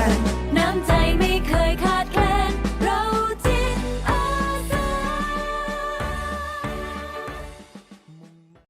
น